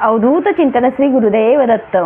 अवधूत चिंतन श्री गुरुदेव दत्त.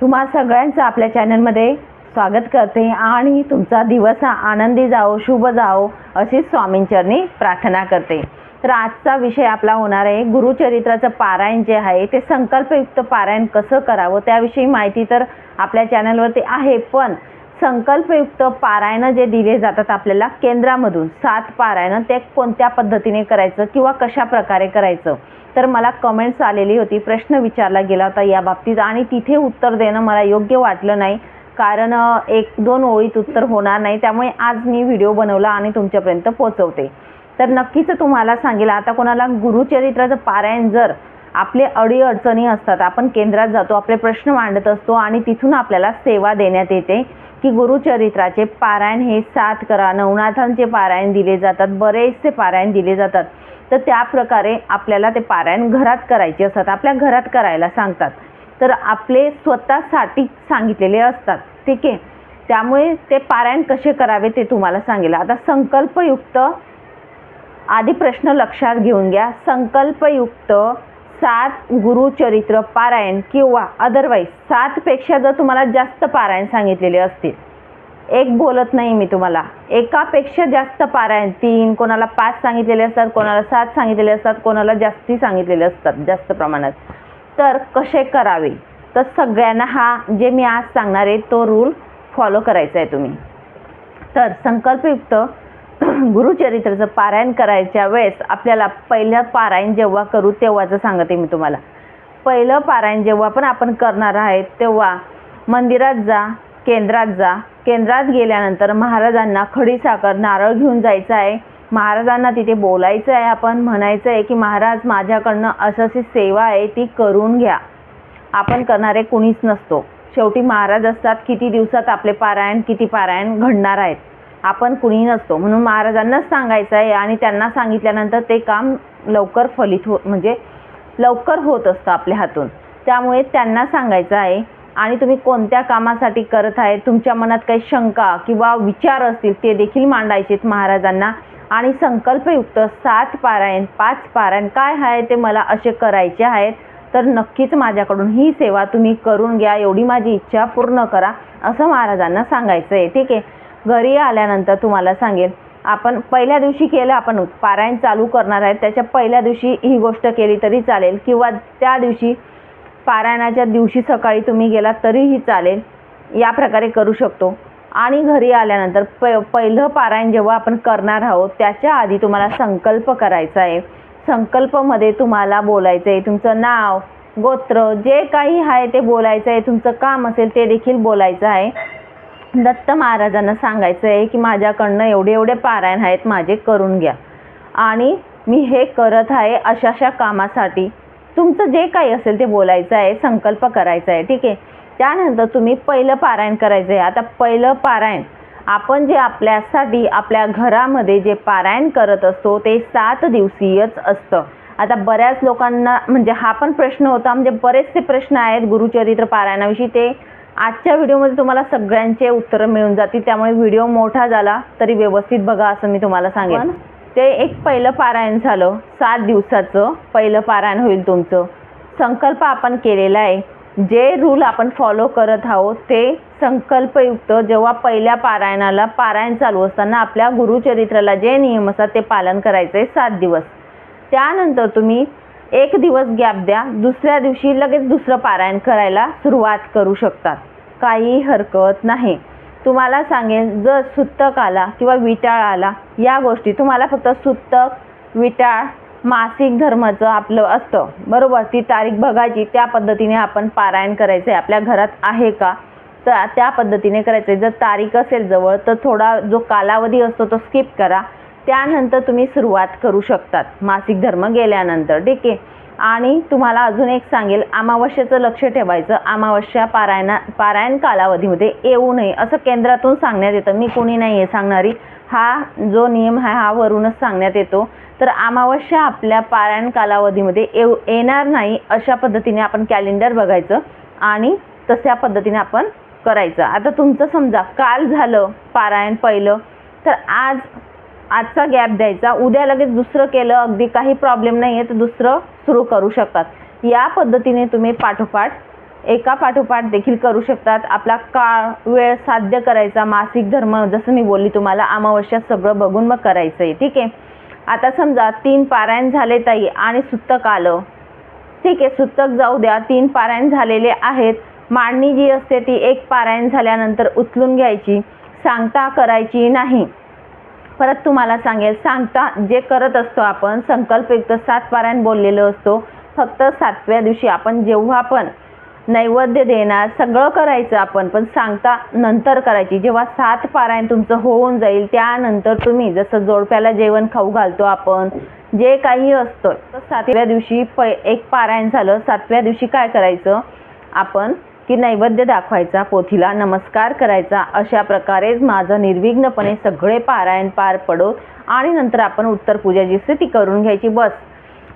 तुम्हा सगळ्यांचं आपल्या चॅनलमध्ये स्वागत करते आणि तुमचा दिवस हा आनंदी जाओ शुभ जाओ अशी स्वामींचरणी प्रार्थना करते. तर आजचा विषय आपला होणार आहे गुरुचरित्राचं पारायण जे आहे ते संकल्पयुक्त पारायण कसं करावं त्याविषयी माहिती तर आपल्या चॅनलवरती आहे पण संकल्पयुक्त पारायणं जे दिले जातात आपल्याला केंद्रामधून सात पारायणं ते कोणत्या पद्धतीने करायचं किंवा कशा प्रकारे करायचं? तर मला कमेंट्स आलेली होती प्रश्न विचारला गेला होता या बाबतीत आणि तिथे उत्तर देणं मला योग्य वाटलं नाही. कारण एक दोन ओळीत उत्तर होणार नाही त्यामुळे आज मी व्हिडिओ बनवला आणि तुमच्यापर्यंत पोहोचवते. तर नक्कीच तुम्हाला सांगेल आता कोणाला गुरुचरित्राचं पारायण जर आपले अडीअडचणी असतात आपण केंद्रात जातो आपले प्रश्न मांडत असतो आणि तिथून आपल्याला सेवा देण्यात येते की गुरुचरित्राचे पारायण हे सात करा नवनाथांचे पारायण दिले जातात बरेचसे पारायण दिले जातात. तर त्या प्रकारे आपल्याला ते पारायण घरात करायचे असतात आपल्या घरात करायला सांगतात. तर आपले स्वतःसाठी सांगितलेले असतात ठीक आहे? त्यामुळे ते पारायण कसे करावे ते तुम्हाला सांगेल. आता संकल्पयुक्त आधी प्रश्न लक्षात घेऊन घ्या. संकल्पयुक्त सात गुरुचरित्र पारायण किंवा अदरवाईज सातपेक्षा जर तुम्हाला जास्त पारायण सांगितलेले असतील. एक बोलत नाही मी तुम्हाला. एकापेक्षा जास्त पारायण तीन कोणाला पाच सांगितलेले असतात कोणाला सात सांगितलेले असतात कोणाला जास्ती सांगितलेले असतात जास्त प्रमाणात. तर कसे करावे? तर सगळ्यांना हा जे मी आज सांगणार आहे तो रूल फॉलो करायचा आहे तुम्ही. तर संकल्पयुक्त गुरुचरित्राचं पारायण करायच्या वेळेस आपल्याला पहिलं पारायण जेव्हा करू तेव्हाचं सांगते मी तुम्हाला. पहिलं पारायण जेव्हा पण आपण करणार आहे तेव्हा मंदिरात जा केंद्रात जा. केंद्रात गेल्यानंतर महाराजांना खडी साखर नारळ घेऊन जायचं आहे. महाराजांना तिथे बोलायचं आहे आपण म्हणायचं आहे की महाराज माझ्याकडनं असं अशी सेवा आहे ती करून घ्या. आपण करणारे कुणीच नसतो. शेवटी महाराज असतात किती दिवसात आपले पारायण किती पारायण घडणार आहेत. आपण कुणी नसतो. म्हणून महाराजांनाच सांगायचं आहे आणि त्यांना सांगितल्यानंतर ते काम लवकर फलित हो म्हणजे लवकर होत असतं आपल्या हातून. त्यामुळे त्यांना सांगायचं आहे आणि तुम्ही कोणत्या कामासाठी करत आहे तुमच्या मनात काही शंका किंवा विचार असतील ते देखील मांडायचे आहेत महाराजांना. आणि संकल्पयुक्त सात पारायण पाच पारायण काय आहे ते मला असे करायचे आहेत तर नक्कीच माझ्याकडून ही सेवा तुम्ही करून घ्या एवढी माझी इच्छा पूर्ण करा असं महाराजांना सांगायचं आहे. ठीक आहे? घरी आल्यानंतर तुम्हाला सांगेल आपण पहिल्या दिवशी केलं आपण पारायण चालू करणार आहे. त्याच्या पहिल्या दिवशी ही गोष्ट केली तरी चालेल किंवा त्या दिवशी पारायणाच्या दिवशी सकाळी तुम्ही गेलात तरीही चालेल. या प्रकारे करू शकतो. आणि घरी आल्यानंतर प पहिलं पारायण जेव्हा आपण करणार आहोत त्याच्या आधी तुम्हाला संकल्प करायचा आहे. संकल्पमध्ये तुम्हाला बोलायचं आहे. तुमचं नाव गोत्र जे काही आहे ते बोलायचं आहे. तुमचं काम असेल ते देखील बोलायचं आहे. दत्त महाराजांना सांगायचं आहे की माझ्याकडनं एवढे एवढे पारायण आहेत माझे करून घ्या. आणि मी हे करत आहे अशा अशा कामासाठी. तुमचं जे काही असेल ते बोलायचं आहे संकल्प करायचा आहे ठीक आहे? त्यानंतर तुम्ही पहिलं पारायण करायचं आहे आता पहिलं पारायण आपण जे आपल्यासाठी आपल्या घरामध्ये जे पारायण करत असतो ते सात दिवसीयच असतं. आता बऱ्याच लोकांना म्हणजे हा पण प्रश्न होता म्हणजे बरेचसे प्रश्न आहेत गुरुचरित्र पारायणाविषयी. ते आजच्या व्हिडिओमध्ये तुम्हाला सगळ्यांचे उत्तरं मिळून जातील. त्यामुळे व्हिडिओ मोठा झाला तरी व्यवस्थित बघा असं मी तुम्हाला सांगेन. ते एक पहिलं पारायण झालं. सात दिवसाचं पहिलं पारायण होईल तुमचं. संकल्प आपण केलेला आहे. जे रूल आपण फॉलो करत आहोत ते संकल्पयुक्त जेव्हा पहिल्या पारायणाला पारायण चालू असताना आपल्या गुरुचरित्राला जे नियम असतात ते पालन करायचं आहे सात दिवस. त्यानंतर तुम्ही एक दिवस गॅप द्या दुसऱ्या दिवशी लगेच दुसरं पारायण करायला सुरुवात करू शकतात. काही हरकत नाही. तुम्हाला सांगेन जर सुत्तक आला किंवा विटाळ आला या गोष्टी तुम्हाला फक्त सुत्तक विटाळ मासिक धर्माचं आपलं असतं. बरोबर? ती तारीख बघायची त्या पद्धतीने आपण पारायण करायचं आहे आपल्या घरात आहे का? तर त्या पद्धतीने करायचं आहे जर तारीख असेल जवळ तर थोडा जो कालावधी असतो तो स्किप करा. त्यानंतर तुम्ही सुरुवात करू शकतात. मासिक धर्म गेल्यानंतर ठीक आहे? आणि तुम्हाला अजून एक सांगेल अमावस्येचं लक्ष ठेवायचं. अमावस्या पारायणा पारायण कालावधीमध्ये येऊ नये असं केंद्रातून सांगण्यात येतं. मी कोणी नाही आहे सांगणारी. हा जो नियम आहे हा वरूनच सांगण्यात येतो. तर अमावस्या आपल्या पारायण कालावधीमध्ये येऊ येणार नाही अशा पद्धतीने आपण कॅलेंडर बघायचं आणि तशा पद्धतीने आपण करायचं. आता तुमचं समजा काल झालं पारायण पहिलं तर आज आजचा गॅप द्यायचा. उद्या लगेच दुसरं केलं अगदी काही प्रॉब्लेम नाही आहे तर दुसरं सुरू करू शकतात. या पद्धतीने तुम्ही पाठोपाठ एका पाठोपाठ देखील करू शकतात. आपला काळ वेळ साध्य करायचा मासिक धर्म जसं मी बोलली तुम्हाला अमावस्या सगळं बघून मग करायचं आहे ठीक आहे? आता समजा तीन पारायण झाले ताई आणि सुत्तक आलं. ठीक आहे सुतक जाऊ द्या. तीन पारायण झालेले आहेत. मांडणी जी असते ती एक पारायण झाल्यानंतर उचलून घ्यायची. सांगता करायची नाही. परत तुम्हाला सांगेल. सांगता जे करत असतो आपण संकल्पयुक्त सात पारायण बोललेलो असतो. फक्त सातव्या दिवशी आपण जेव्हा पण नैवेद्य देणार सगळं करायचं आपण पण सांगता नंतर करायची. जेव्हा सात पारायण तुमचं होऊन जाईल त्यानंतर तुम्ही जसं जोडप्याला जेवण खाऊ घालतो आपण जे काही असतं तर सातव्या दिवशी प एक पारायण झालं सातव्या दिवशी काय करायचं? आपण की नैवेद्य दाखवायचा पोथीला नमस्कार करायचा अशा प्रकारेच माझं निर्विघ्नपणे सगळे पारायण पार पडोत आणि नंतर आपण उत्तर पूजा जी असते ती करून घ्यायची. बस.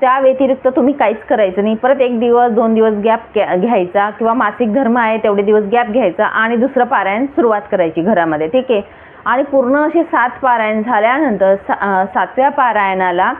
त्या व्यतिरिक्त तुम्ही काहीच करायचं नाही. परत एक दिवस दोन दिवस गॅप घ्यायचा किंवा मासिक धर्म आहे तेवढे दिवस गॅप घ्यायचा आणि दुसरं पारायण सुरुवात करायची घरामध्ये. ठीक आहे? आणि पूर्ण असे सात पारायण झाल्यानंतर सा सातव्या पारायणाला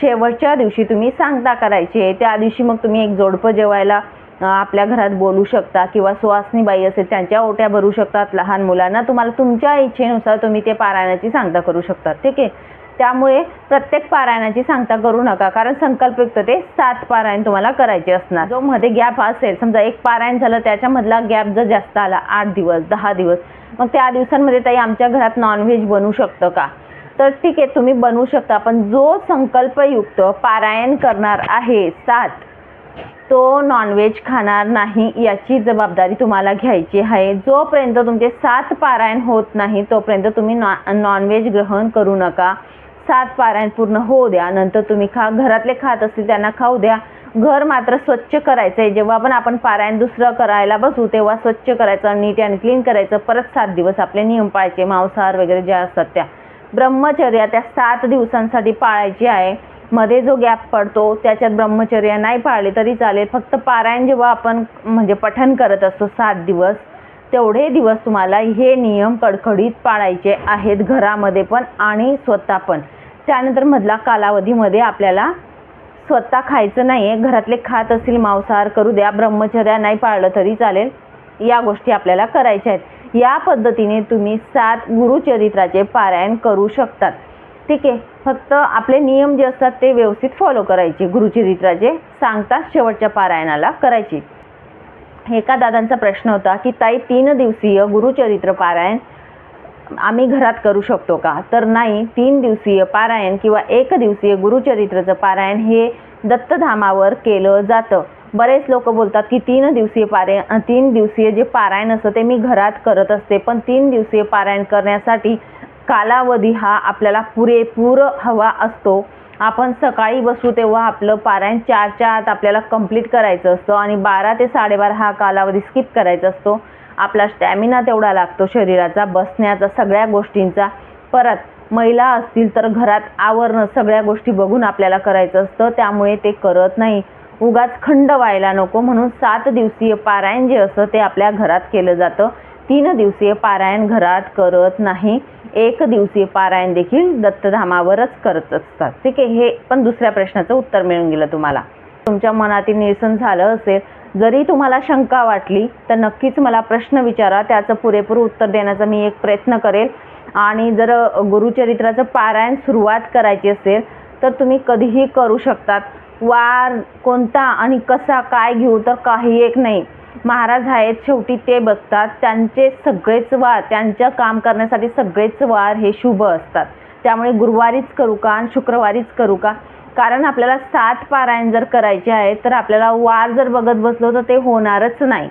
शेवटच्या दिवशी तुम्ही सांगता करायचे. त्या दिवशी मग तुम्ही एक जोडपं जेवायला आपल्या घरात बोलू शकता किंवा सुवासनी बाई असेल त्यांच्या ओट्या भरू शकतात लहान मुलांना. तुम्हाला तुमच्या इच्छेनुसार तुम्ही ते पारायणाची सांगता करू शकता ठीक आहे? त्यामुळे प्रत्येक पारायणाची सांगता करू नका कारण संकल्पयुक्त ते सात पारायण तुम्हाला करायचे असणार. जो मध्ये गॅप असेल समजा एक पारायण झालं त्याच्यामधला गॅप जर जास्त आला आठ दिवस दहा दिवस मग त्या दिवसांमध्ये ताई आमच्या घरात नॉनव्हेज बनू शकतं का? तर ठीक आहे तुम्ही बनवू शकता पण जो संकल्पयुक्त पारायण करणार आहे सात तो नॉनव्हेज खाणार नाही याची जबाबदारी तुम्हाला घ्यायची आहे. जोपर्यंत तुमचे सात पारायण होत नाही तोपर्यंत तुम्ही नॉ नॉनव्हेज ग्रहण करू नका. सात पारायण पूर्ण होऊ द्या नंतर तुम्ही खा घरातले खात असतील त्यांना खाऊ द्या. घर मात्र स्वच्छ करायचं आहे जेव्हा पण आपण पारायण दुसरं करायला बसू तेव्हा स्वच्छ करायचं नीट अँड क्लीन करायचं. परत सात दिवस आपले नियम पाळायचे. मांसाहार वगैरे ज्या असतात त्या. ब्रह्मचर्या त्या सात दिवसांसाठी पाळायची आहे. मध्ये जो गॅप पडतो त्याच्यात ब्रह्मचर्या नाही पाळले तरी चालेल. फक्त पारायण जेव्हा आपण म्हणजे पठण करत असतो सात दिवस तेवढे दिवस तुम्हाला हे नियम कडकडीत पाळायचे आहेत घरामध्ये पण आणि स्वतः पण. त्यानंतर मधला कालावधीमध्ये आपल्याला स्वतः खायचं नाही आहे घरातले खात असतील मांसाहार करू द्या ब्रह्मचर्या नाही पाळलं तरी चालेल या गोष्टी आपल्याला करायच्या आहेत. या पद्धतीने तुम्ही सात गुरुचरित्राचे पारायण करू शकतात. ठीक आहे. फक्त आपले नियम जे असतात ते व्यवस्थित फॉलो करायचे. गुरुचरित्राचे सांगतात शेवटच्या पारायणाला करायचे. एका दादांचा प्रश्न होता की ताई तीन दिवसीय गुरुचरित्र पारायण आम्ही घरात करू शकतो का? तर नाही तीन दिवसीय पारायण किंवा एक दिवसीय गुरुचरित्राचं पारायण हे दत्तधामावर केलं जातं. बरेच लोक बोलतात की तीन दिवसीय पारायण तीन दिवसीय जे पारायण असतं ते मी घरात करत असते पण तीन दिवसीय पारायण करण्यासाठी कालावधी हा आपल्याला पुरेपूर हवा असतो. आपण सकाळी बसू तेव्हा आपलं पारायण चारच्या आत आपल्याला कंप्लीट करायचं असतं आणि बारा ते साडेबारा हा कालावधी स्किप करायचा असतो. आपला स्टॅमिना तेवढा लागतो शरीराचा बसण्याचा सगळ्या गोष्टींचा. परत महिला असतील तर घरात आवरणं सगळ्या गोष्टी बघून आपल्याला करायचं असतं. त्यामुळे ते करत नाही. उगाच खंड व्हायला नको म्हणून सात दिवसीय पारायण जे असतं ते आपल्या घरात केलं जातं. तीन दिवसीय पारायण घरात करत नाही. एक दिवसीय पारायण देखील दत्तधामावरच करत असतात. ठीक आहे हे पण दुसऱ्या प्रश्नाचं उत्तर मिळून गेलं तुम्हाला. तुमच्या मनातील निरसन झालं असेल जरी तुम्हाला शंका वाटली तर नक्कीच मला प्रश्न विचारा. त्याचं पुरेपूर उत्तर देण्याचा मी एक प्रयत्न करेल. आणि जर गुरुचरित्राचं पारायण सुरुवात करायची असेल तर तुम्ही कधीही करू शकतात. वार कोणता आणि कसा काय घेऊ तर काही एक नाही. महाराज आहेत शेवटी ते बघतात त्यांचे सगळेच वार त्यांच्या काम करण्यासाठी सगळेच वार हे शुभ असतात. त्यामुळे गुरुवारीच करू का आणि शुक्रवारीच करू का? कारण आपल्याला सात पारायण जर करायचे आहे तर आपल्याला वार जर बघत बसलो तर ते होणारच नाही.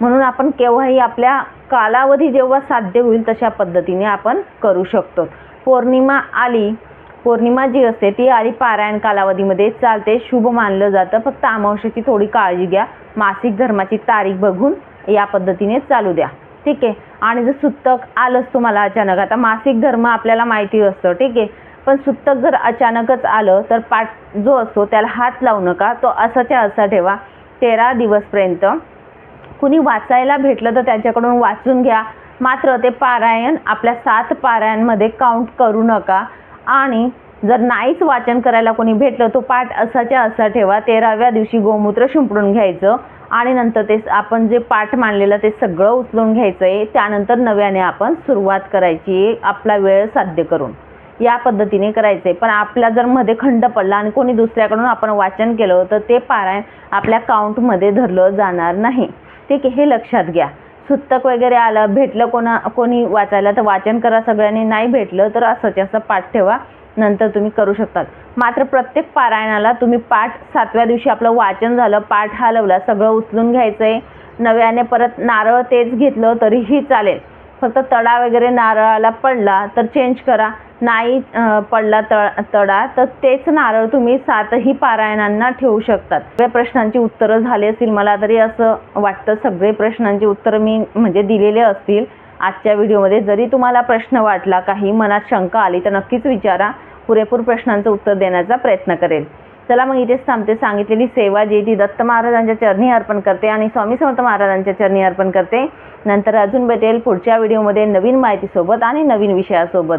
म्हणून आपण केव्हाही आपल्या कालावधी जेव्हा साध्य होईल तशा पद्धतीने आपण करू शकतो. पौर्णिमा आली पौर्णिमा जी असते ती आली पारायण कालावधीमध्ये चालते. शुभ मानलं जातं. फक्त अमावस्येची थोडी काळजी घ्या. मासिक धर्माची तारीख बघून या पद्धतीने चालू द्या. ठीक आहे? आणि जर सुतक आलंच तुम्हाला अचानक आता मासिक धर्म आपल्याला माहिती असतं. ठीक आहे? पण सुतक जर अचानकच आलं तर पाठ जो असतो त्याला हात लावू नका. तो असाच्या असा ठेवा. तेरा दिवसपर्यंत. कुणी वाचायला भेटलं तर त्यांच्याकडून वाचून घ्या. मात्र ते पारायण आपल्या सात पारायणमध्ये काउंट करू नका. आणि जर नाहीच वाचन करायला कोणी भेटलं तो पाठ असाच्या असा ठेवा. तेराव्या दिवशी गोमूत्र शिंपडून घ्यायचं आणि नंतर ते आपण जे पाठ मांडलेलं ते सगळं उचलून घ्यायचं आहे त्यानंतर नव्याने आपण सुरुवात करायची. आपला वेळ साध्य करून. या पद्धतीने करायचे पण आपला जर मध्ये खंड पडला आणि कोणी दुसऱ्याकडून आपण वाचन केलं तर ते पारायण आपल्या काउंटमध्ये धरलं जाणार नाही. ठीक आहे? हे लक्षात घ्या. सुत्तक वगैरे आलं भेटलं कोणा कोणी वाचायला तर वाचन करा सगळ्यांनी. नाही भेटलं तर असंच असं पाठ ठेवा. नंतर तुम्ही करू शकतात. मात्र प्रत्येक पारायणाला तुम्ही पाठ सातव्या दिवशी आपलं वाचन झालं पाठ हलवला सगळं उचलून घ्यायचं आहे नव्याने परत नारळ तेच घेतलं तरीही चालेल. फक्त तडा वगैरे नारळाला पडला तर चेंज करा. नाही पडला तळ तडा तर तेच नारळ तुम्ही सातही पारायणांना ठेवू शकतात. सगळ्या प्रश्नांची उत्तरं झाली असतील मला तरी असं वाटतं सगळे प्रश्नांची उत्तरं मी म्हणजे दिलेले असतील. आजच्या व्हिडिओमध्ये जरी तुम्हाला प्रश्न वाटला काही मनात शंका आली तर नक्कीच विचारा. पुरेपूर प्रश्नांचं उत्तर देण्याचा प्रयत्न करेल. चला मग इथेच थांबते. सांगितलेली सेवा जी ती दत्त महाराजांच्या चरणी अर्पण करते आणि स्वामी समर्थ महाराजांच्या चरणी अर्पण करते. नंतर अजून भेटेल पुढच्या व्हिडिओमध्ये नवीन माहितीसोबत आणि नवीन विषयासोबत.